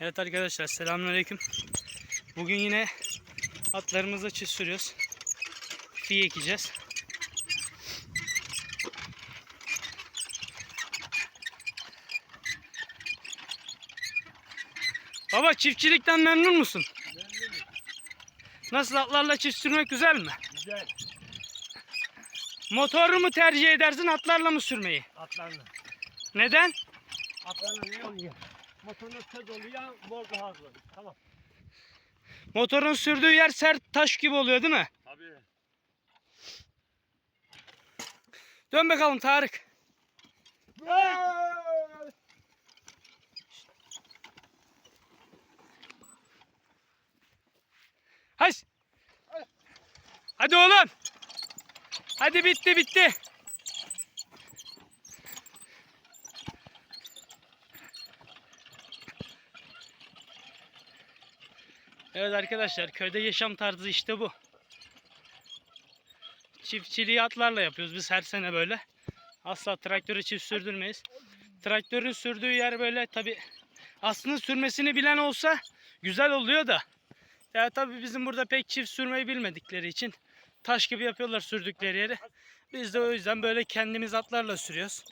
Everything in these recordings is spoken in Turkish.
Evet arkadaşlar selamünaleyküm. Bugün yine atlarımızla çiz sürüyoruz. Fi ekeceğiz. Baba çiftçilikten memnun musun? Memnunum. Nasıl atlarla çift sürmek güzel mi? Güzel. Motoru mu tercih edersin atlarla mı sürmeyi? Atlarla. Neden? Atlarla ne oluyor? Motorun tez oluyor, bol daha hızlı. Tamam. Motorun sürdüğü yer sert taş gibi oluyor değil mi? Tabii. Dön bakalım Tarık. Hadi. Hadi oğlum. Hadi bitti bitti. Evet arkadaşlar köyde yaşam tarzı işte bu. Çiftçiliği atlarla yapıyoruz biz her sene böyle. Asla traktörü çift sürdürmeyiz. Traktörün sürdüğü yer böyle tabi aslında sürmesini bilen olsa güzel oluyor da. Ya tabi bizim burada pek çift sürmeyi bilmedikleri için taş gibi yapıyorlar sürdükleri yeri. Biz de o yüzden böyle kendimiz atlarla sürüyoruz.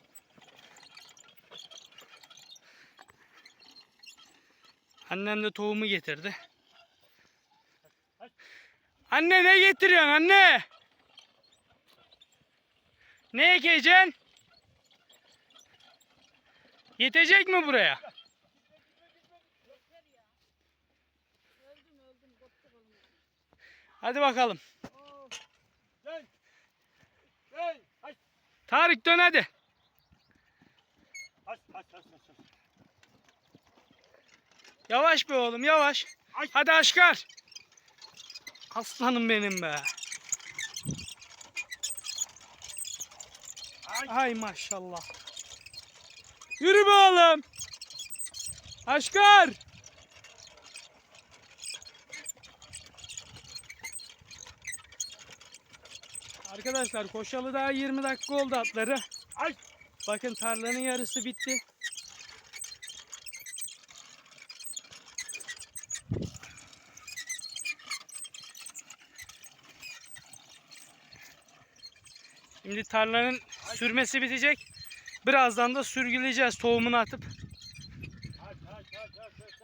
Annem de tohumu getirdi. Anne ne getiriyorsun anne? Ne ekeceksin? Yetecek mi buraya? Hadi bakalım. Tarık dön hadi. Yavaş be oğlum yavaş. Hadi Aşkar. Aslanım benim be. Ay. Ay maşallah. Yürü be oğlum. Aşkar. Arkadaşlar koşalı daha 20 dakika oldu atları. Ay. Bakın tarlanın yarısı bitti. Şimdi tarlanın sürmesi bitecek. Birazdan da sürgüleyeceğiz tohumunu atıp. Aç, aç, aç, aç.